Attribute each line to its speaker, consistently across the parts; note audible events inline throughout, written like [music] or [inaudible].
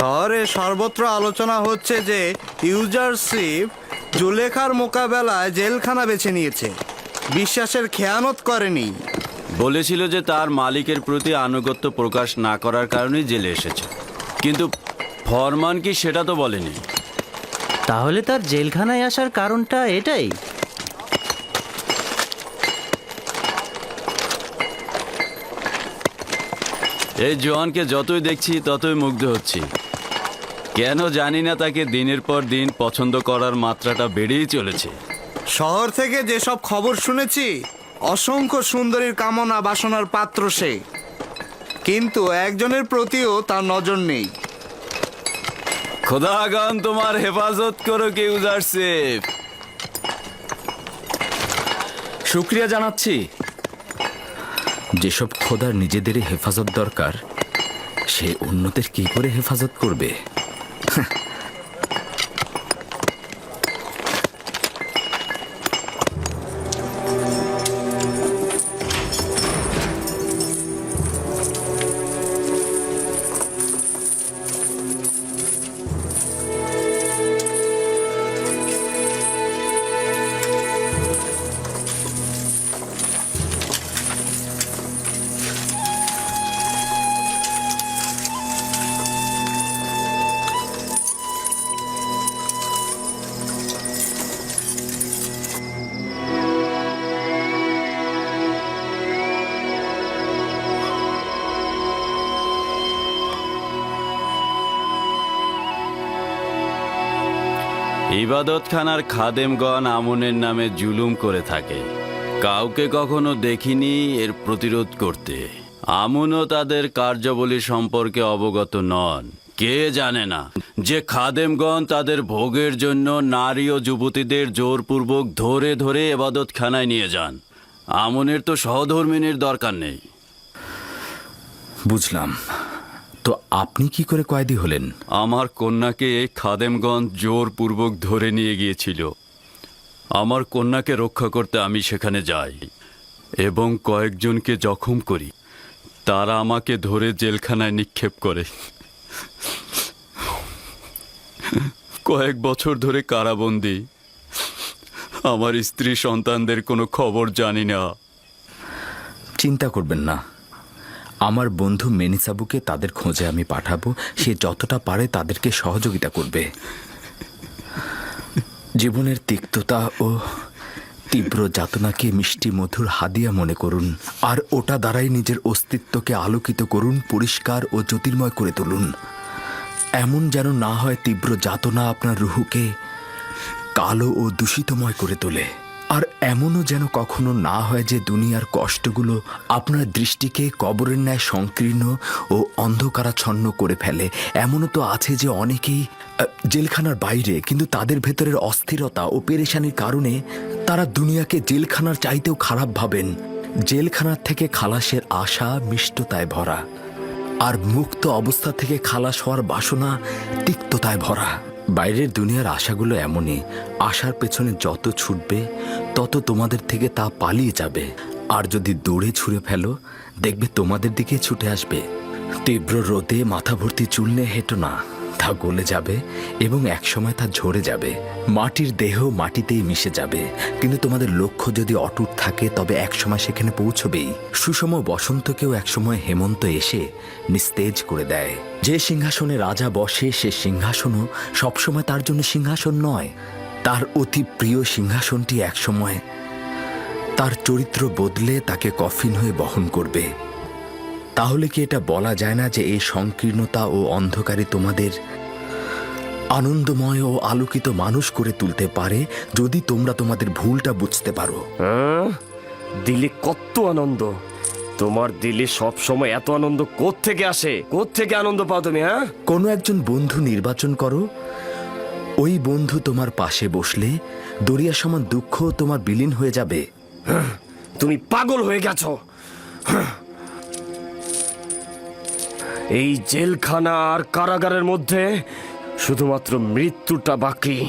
Speaker 1: শহরে সর্বত্র আলোচনা হচ্ছে যে ইউজারশিপ জুলেখার মোকাবেলায় জেলখানা বেছে নিয়েছে। বিশ্বাসের খেয়ানত করেনি।
Speaker 2: বলেছিল যে তার মালিকের প্রতি আনুগত্য প্রকাশ না করার কারণেই জেলে এসেছে। কিন্তু ফরমান কি সেটা তো বলেনি।
Speaker 3: তাহলে তার জেলখানায় আসার কারণটা এটাই।
Speaker 2: এই জোয়ানকে যতই দেখছি ততই মুগ্ধ হচ্ছি। কেন জানি না তাকে দিনের পর দিন পছন্দ করার মাত্রাটা বেড়েই চলেছে।
Speaker 1: শহর থেকে যেসব খবর শুনেছি অসংখ্য সুন্দরীর কামনা বাসনার পাত্র সে। কিন্তু একজনের প্রতিও তার নজর নেই।
Speaker 2: খোদাগান তোমার হেফাজত করো কে সেফ।
Speaker 4: শুক্রিয়া জানাচ্ছি। যেসব খোদার নিজেদেরই হেফাজত দরকার সে অন্যদের কি করে হেফাজত করবে? Huh. [laughs]
Speaker 2: ইবাদতখানার খাদেমগণ আমনের নামে জুলুম করে থাকে। কাউকে কখনো দেখিনি এর প্রতিরোধ করতে। আমনও তাদের কার্যাবলী সম্পর্কে অবগত নন। কে জানে না যে খাদেমগণ তাদের ভোগের জন্য নারী ও যুবতীদের জোরপূর্বক ধরে ধরে এবাদতখানায় নিয়ে যান। আমনের তো সহধর্মিনীর দরকার নেই।
Speaker 4: বুঝলাম। তো আপনি কি করে কয়েদি হলেন?
Speaker 2: আমার কন্যাকে এই খাদেমগঞ্জ জোরপূর্বক ধরে নিয়ে গিয়েছিল। আমার কন্যাকে রক্ষা করতে আমি সেখানে যাই এবং কয়েকজনকে জখম করি। তারা আমাকে ধরে জেলখানায় নিক্ষেপ করে। কয়েক বছর ধরে কারাবন্দি। আমার স্ত্রী সন্তানদের কোনো খবর জানি না।
Speaker 4: চিন্তা করবেন না। আমার বন্ধু মেনিসাবুকে তাদের খোঁজে আমি পাঠাবো। সে যতটা পারে তাদেরকে সহযোগিতা করবে। জীবনের তিক্ততা ও তীব্র যাতনাকে মিষ্টি মধুর হাদিয়া মনে করুন, আর ওটা দ্বারাই নিজের অস্তিত্বকে আলোকিত করুন, পরিষ্কার ও জ্যোতির্ময় করে তুলুন। এমন যেন না হয় তীব্র যাতনা আপনার রুহুকে কালো ও দূষিতময় করে তোলে। আর এমনও যেন কখনো না হয় যে দুনিয়ার কষ্টগুলো আপনার দৃষ্টিকে কবরের ন্যায় সংকীর্ণ ও অন্ধকারাচ্ছন্ন করে ফেলে। এমনও তো আছে যে অনেকেই জেলখানার বাইরে, কিন্তু তাদের ভেতরের অস্থিরতা ও পেরেশানির কারণে তারা দুনিয়াকে জেলখানার চাইতেও খারাপ ভাবেন। জেলখানার থেকে খালাসের আশা মিষ্টতায় ভরা। আর মুক্ত অবস্থা থেকে খালাস হওয়ার বাসনা তিক্ততায় ভরা। বাইরের দুনিয়ার আশাগুলো এমনই। আশার পেছনে যত ছুটবে, তত তোমাদের থেকে তা পালিয়ে যাবে। আর যদি দৌড়ে ছুঁড়ে ফেলো, দেখবে তোমাদের দিকে ছুটে আসবে। তীব্র রোদে মাথা ভর্তি চুল নিয়ে হেঁটো না। তা গলে যাবে এবং একসময় তা ঝরে যাবে। মাটির দেহ মাটিতেই মিশে যাবে। কিন্তু তোমাদের লক্ষ্য যদি অটুট থাকে, তবে একসময় সেখানে পৌঁছবেই। সুষম বসন্তকেও একসময় হেমন্ত এসে নিস্তেজ করে দেয়। যে সিংহাসনে রাজা বসে, সে সিংহাসনও সবসময় তার জন্য সিংহাসন নয়। তার অতি প্রিয় সিংহাসনটি একসময় তার চরিত্র বদলে তাকে কফিন হয়ে বহন করবে। তাহলে কি এটা বলা যায় না যে এই সংকীর্ণতা ও অন্ধকারে তোমাদের আনন্দময় ও আলোকিত মানুষ করে তুলতে পারে যদি তোমরা তোমাদের ভুলটা বুঝতে পারো?
Speaker 5: হ্যাঁ? দিলে কত আনন্দ। তোমার দিলে সব সময় এত আনন্দ থেকে আসে? থেকে আনন্দ পাও তুমি হ্যাঁ?
Speaker 4: কোনো একজন বন্ধু নির্বাচন করো। ওই বন্ধু তোমার পাশে বসলে দরিয়া সমান দুঃখ তোমার বিলীন হয়ে যাবে।
Speaker 5: তুমি পাগল হয়ে গেছো। এই জেলখানা আর কারাগারের মধ্যে শুধুমাত্র মৃত্যুটা বাকি।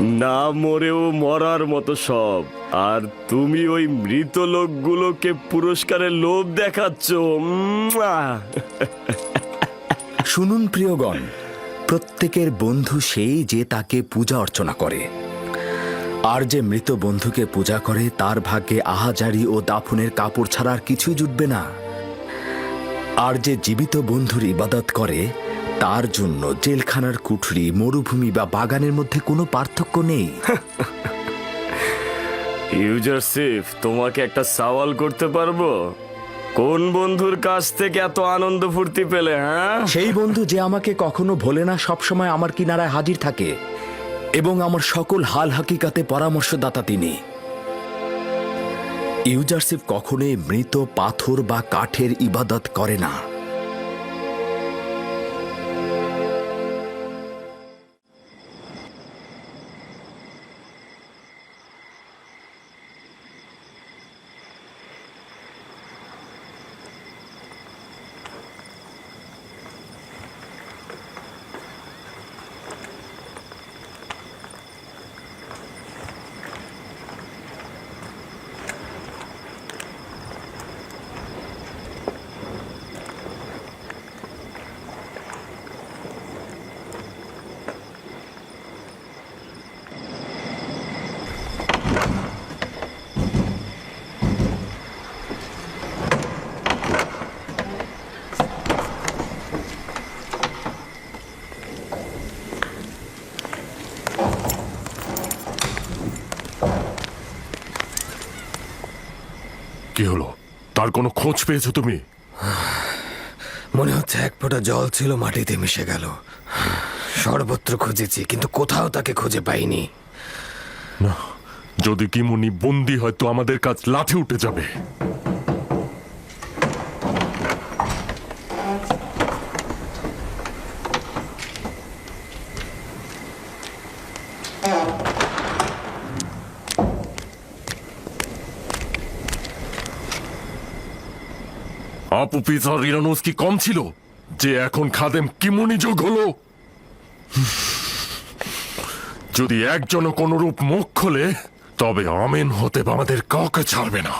Speaker 5: না মরেও মরার মতো সব। আর তুমি ওই মৃত লোকগুলোকে পুরস্কারের লোভ দেখাচ্ছ!
Speaker 4: শুনুন প্রিয়গণ, প্রত্যেকের বন্ধু সেই যে তাকে পূজা অর্চনা করে। আর যে মৃত বন্ধুকে পূজা করে তার ভাগ্যে আহাজারি ও দাফনের কাপড় ছাড়া আর কিছুই জুটবে না। আর যে জীবিত বন্ধুর ইবাদত করে তার জন্য জেলখানার কুঠরি মরুভূমি বা বাগানের মধ্যে কোনো পার্থক্য নেই।
Speaker 5: ইউজারসিফ তোমাকে একটা সওয়াল করতে পারব? কোন বন্ধুর কাছ থেকে এত আনন্দ ফুর্তি পেলে হ্যাঁ?
Speaker 4: সেই বন্ধু যে আমাকে কখনো ভোলে না সবসময় আমার কিনারায় হাজির থাকে। এবং আমার সকল হাল হাকিকাতে পরামর্শদাতা তিনি। ইউজারশিপ কখনোই মৃত পাথর বা কাঠের ইবাদত করে না
Speaker 6: কি হলো তার কোনো খোঁজ পেয়েছ তুমি?
Speaker 7: মনে হচ্ছে এক ফোঁটা জল ছিল মাটিতে মিশে গেল। সর্বত্র খুঁজেছি কিন্তু কোথাও তাকে খুঁজে পাইনি।
Speaker 6: না যদি কিমুনি বন্দি হয় তো আমাদের কাজ লাঠি উঠে যাবে। আপু পিসার ইরানুস কি কম ছিল, যে এখন খাদেম কিমুনি যোগ হলো। যদি একজনও কোনরূপ মুখ খোলে, তবে আমেন হতে আমাদের কাউকে ছাড়বে না।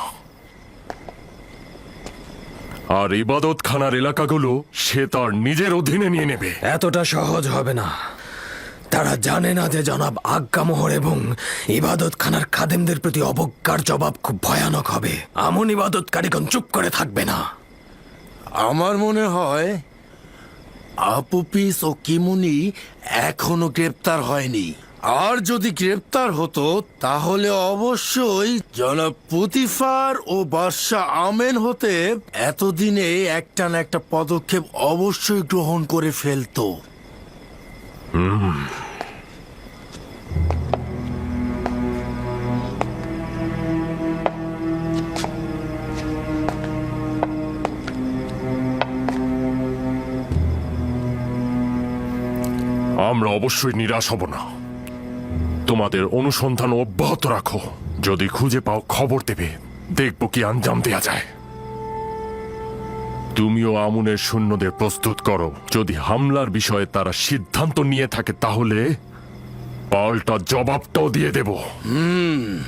Speaker 6: আর ইবাদত খানার এলাকাগুলো সে তার নিজের অধীনে নিয়ে নেবে।
Speaker 7: এতটা সহজ হবে না। তারা জানে না যে জনাব আজ্ঞামোহর এবং ইবাদত খানার খাদেমদের প্রতি অবজ্ঞার জবাব খুব ভয়ানক হবে। আমন ইবাদতকারীগণ চুপ করে থাকবে না।
Speaker 8: আমার মনে হয় আপুপিস ও কিমুনি এখনও গ্রেপ্তার হয়নি। আর যদি গ্রেপ্তার হতো, তাহলে অবশ্যই জনাব পুতিফার ও বাদশাহ আমেন হতে এতদিনে একটা না একটা পদক্ষেপ অবশ্যই গ্রহণ করে ফেলতো।
Speaker 6: আমরা অবশ্যই নিরাশ হব না। তোমাদের অনুসন্ধান অব্যাহত রাখো। যদি খুঁজে পাও খবর দেবে, দেখব কি আঞ্জাম দেয়া যায়। তুমিও আমুনের সৈন্যদের প্রস্তুত করো। যদি হামলার বিষয়ে তারা সিদ্ধান্ত নিয়ে থাকে, তাহলে পাল্টা জবাবটাও দিয়ে দেব। হুম।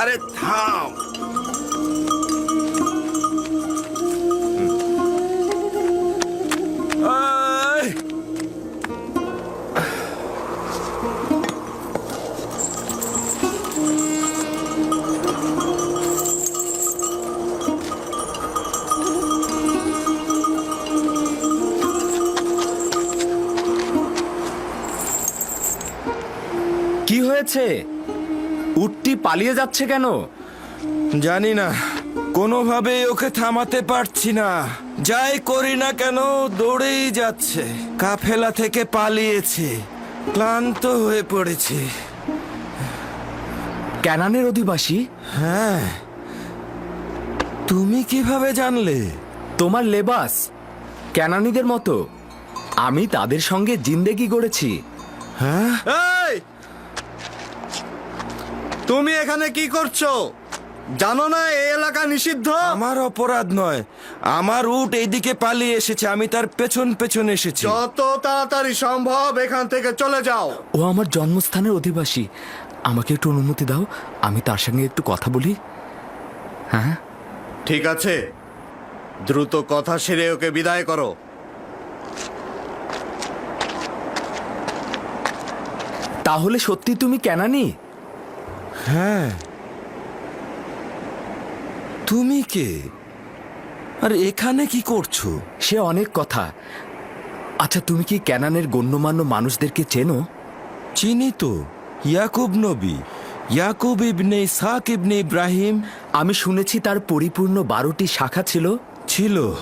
Speaker 8: আরে থাম।
Speaker 4: পালিয়ে যাচ্ছে কেন?
Speaker 7: জানি না। কোনোভাবে ওকে থামাতে পারছি না। যাই করি না কেন দৌড়েই যাচ্ছে। কাফেলা থেকে পালিয়েছে। ক্লান্ত হয়ে পড়েছে।
Speaker 4: ক্যানানের অধিবাসী?
Speaker 7: হ্যাঁ। তুমি কীভাবে জানলে?
Speaker 4: তোমার লেবাস। ক্যানানিদের মতো। আমি তাদের সঙ্গে জিন্দেগি গড়েছি।
Speaker 7: হ্যাঁ?
Speaker 1: তুমি এখানে কি করছ? জানো না এই এলাকা নিষিদ্ধ?
Speaker 7: আমার অপরাধ নয়। আমার উট এইদিকে পালিয়ে এসেছে আমি তার পেছন পেছন এসেছি।
Speaker 1: যত তাড়াতাড়ি সম্ভব এখান থেকে চলে যাও।
Speaker 4: ও আমার জন্মস্থানের অধিবাসী। আমাকে একটু অনুমতি দাও আমি তার সঙ্গে একটু কথা বলি। হ্যাঁ?
Speaker 1: ঠিক আছে। দ্রুত কথা সেরে ওকে বিদায় করো।
Speaker 4: তাহলে সত্যি তুমি ক্যানানি
Speaker 7: হ্যাঁ। তুমি কে? আর এখানে কি করছ?
Speaker 4: সে অনেক কথা। আচ্ছা তুমি কি ক্যানানের গণ্যমান্য মানুষদেরকে চেনো?
Speaker 7: চিনি তো। ইয়াকুব নবী। ইয়াকুব ইবনে ইসাক ইবনে ইব্রাহিম।
Speaker 4: আমি শুনেছি তার পরিপূর্ণ বারোটি শাখা ছিল।
Speaker 7: ছিল।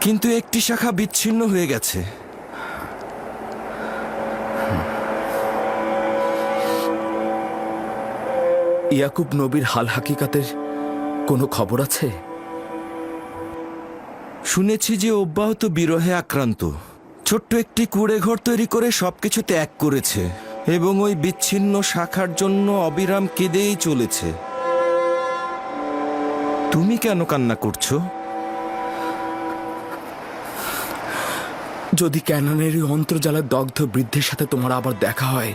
Speaker 7: কিন্তু একটি শাখা বিচ্ছিন্ন হয়ে গেছে।
Speaker 4: ইয়াকুব নবীর হাল হাকিকাতের কোনো খবর আছে?
Speaker 7: শুনেছি যে অব্যাহত বিরহে আক্রান্ত। ছোট্ট একটি কুড়ে ঘর তৈরি করে সবকিছু ত্যাগ করেছে এবং ওই বিচ্ছিন্ন শাখার জন্য অবিরাম কেঁদেই চলেছে। তুমি কেন কান্না করছ?
Speaker 4: যদি ক্যাননের অন্তর্জালের দগ্ধ বৃদ্ধের সাথে তোমার আবার দেখা হয়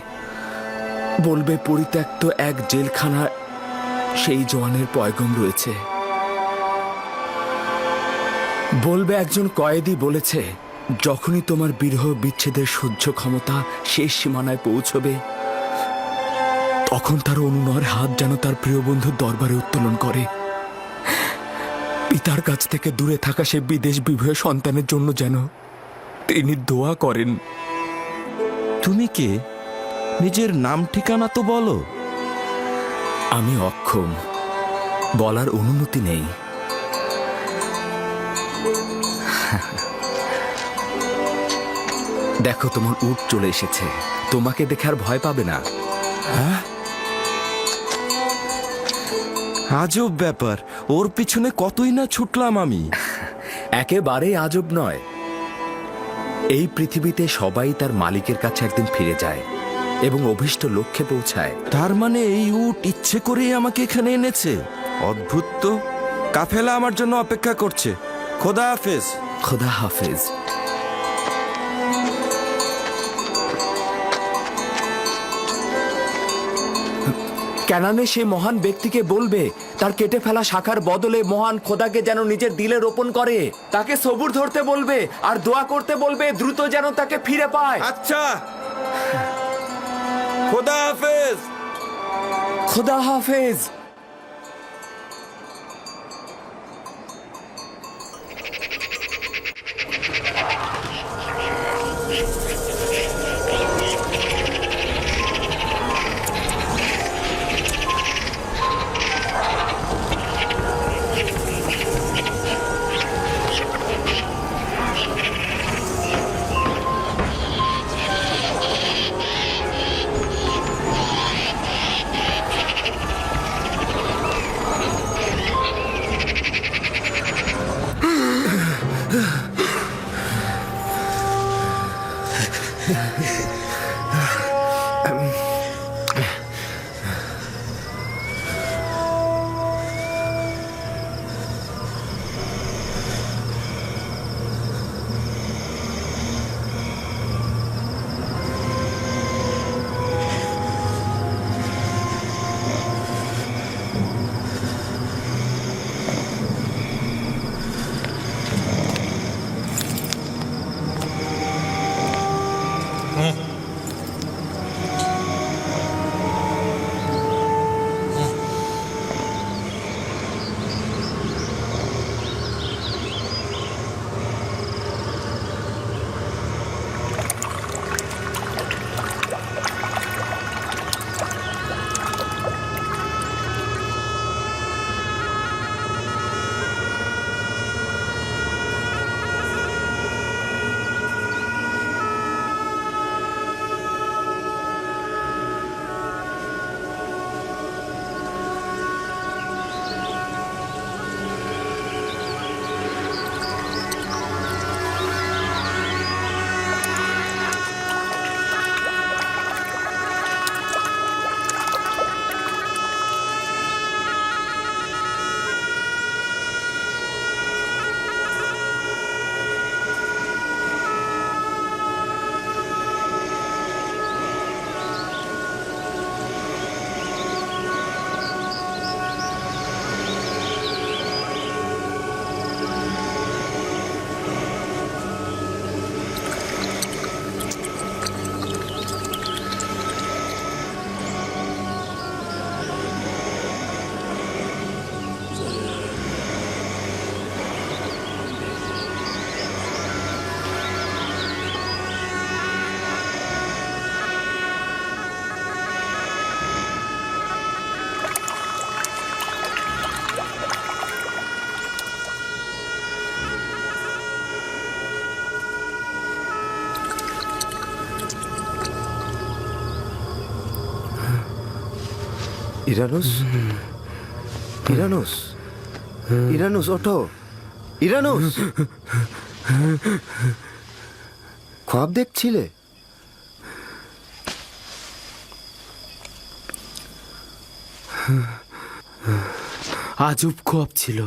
Speaker 4: বলবে, পরিত্যক্ত এক জেলখানা সেই জওয়ানের পয়গম রয়েছে। বলবে একজন কয়েদি বলেছে, যখনই তোমার বিরহ বিচ্ছেদের সহ্য ক্ষমতা শেষ সীমানায় পৌঁছবে, তখন তার অনুনয়ের হাত যেন তার প্রিয় বন্ধুর দরবারে উত্তোলন করে। পিতার কাছ থেকে দূরে থাকা সে বিদেশ বিভয় সন্তানের জন্য যেন তিনি দোয়া করেন।
Speaker 7: তুমি কে? নিজের নাম ঠিকানা তো বলো।
Speaker 4: আমি অক্ষম। বলার অনুমতি নেই। দেখো তোমার উট চলে এসেছে। তোমাকে দেখে আর ভয় পাবে না।
Speaker 7: আজব ব্যাপার। ওর পিছনে কতই না ছুটলাম আমি।
Speaker 4: একেবারেই আজব নয়। এই পৃথিবীতে সবাই তার মালিকের কাছে একদিন ফিরে যায়। এবং অভিষ্ট লক্ষ্যে পৌঁছায়।
Speaker 7: তার মানে এই উট ইচ্ছে করেই আমাকে এখানে এনেছে। অদ্ভুত তো। কাফেলা আমার জন্য অপেক্ষা করছে। খোদা হাফেজ।
Speaker 4: খোদা হাফেজ। ক্যানানে সে মহান ব্যক্তিকে বলবে তার কেটে ফেলা শাখার বদলে মহান খোদাকে যেন নিজের দিলে রোপণ করে। তাকে সবুর ধরতে বলবে আর দোয়া করতে বলবে দ্রুত যেন তাকে ফিরে পায়।
Speaker 7: আচ্ছা। খোদা হাফেজ।
Speaker 4: খোদা হাফেজ।
Speaker 9: ইরানুস ইরানুস ইরানুস ওঠো ইরানুস খোয়াব দেখছিলে
Speaker 10: আজব খোয়াব ছিল।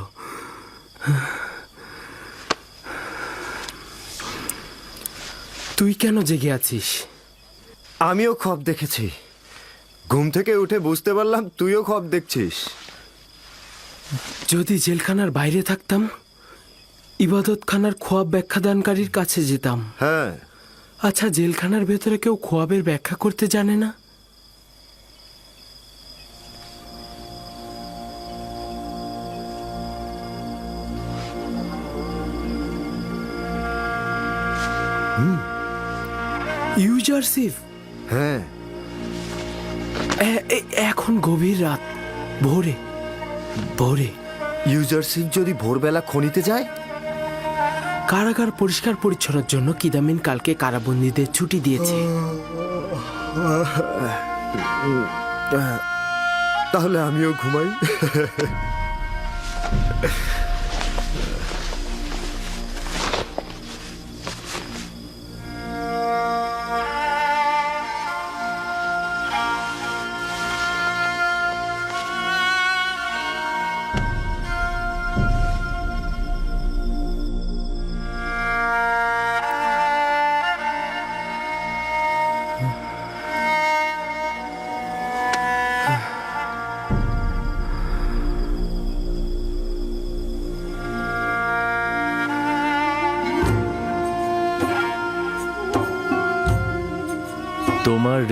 Speaker 10: তুই কেন জেগে আছিস?
Speaker 9: আমিও খব দেখেছি। ঘুম থেকে উঠে বুঝতে পারলাম তুইও খব দেখছিস।
Speaker 10: যদি জেলখানার বাইরে থাকতাম ইবাদতখানার খোয়াব ব্যাখ্যাদানকারীর কাছে যেতাম।
Speaker 9: হ্যাঁ।
Speaker 10: আচ্ছা জেলখানার ভেতরে কেউ খোয়াবের ব্যাখ্যা করতে জানে না? ইউজারসিফ।
Speaker 9: হ্যাঁ।
Speaker 10: এখন গভীর রাত। ভোরে ভোরে।
Speaker 9: ইউজারশিপ যদি ভোরবেলা খনিতে যায়?
Speaker 10: কারাগার পরিষ্কার পরিচ্ছন্নের জন্য কিদামিন কালকে কারাবন্দীদের ছুটি দিয়েছে।
Speaker 9: তাহলে আমিও ঘুমাই।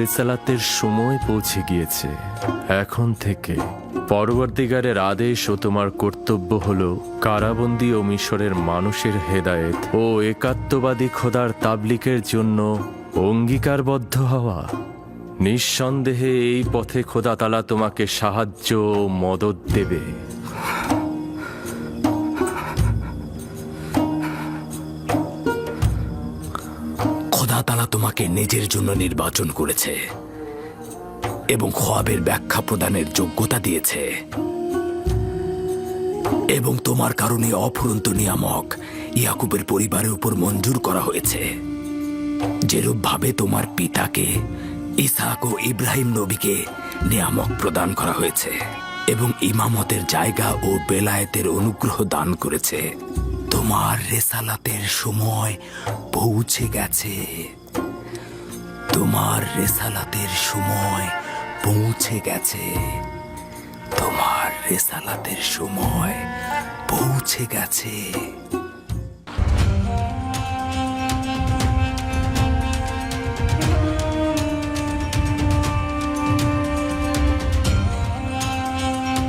Speaker 11: রেসালাতের সময় পৌঁছে গিয়েছে। এখন থেকে পরবর্তীকারের আদেশ ও তোমার কর্তব্য হল কারাবন্দী ও মিশরের মানুষের হেদায়েত ও একাত্মবাদী খোদার তাবলিকের জন্য অঙ্গীকারবদ্ধ হওয়া। নিঃসন্দেহে এই পথে খোদা তালা তোমাকে সাহায্য ও মদত দেবে।
Speaker 4: খোদা তালা তোমাকে নিজের জন্য নির্বাচন করেছে এবং খোয়াবের ব্যাখ্যা প্রদানের যোগ্যতা দিয়েছে। এবং তোমার কারণে অফুরন্ত নিয়ামক ইয়াকুবের পরিবারের উপর মঞ্জুর করা হয়েছে। যেরূপ ভাবে তোমার পিতাকে ইসাক ও ইব্রাহিম নবীকে নিয়ামক প্রদান করা হয়েছে এবং ইমামতের জায়গা ও বেলায়েতের অনুগ্রহ দান করেছে। তোমার রেসালাতের সময় পৌঁছে গেছে। তোমার রেসালাতের সময় পৌঁছে গেছে। তোমার রেসালাতের সময় পৌঁছে গেছে।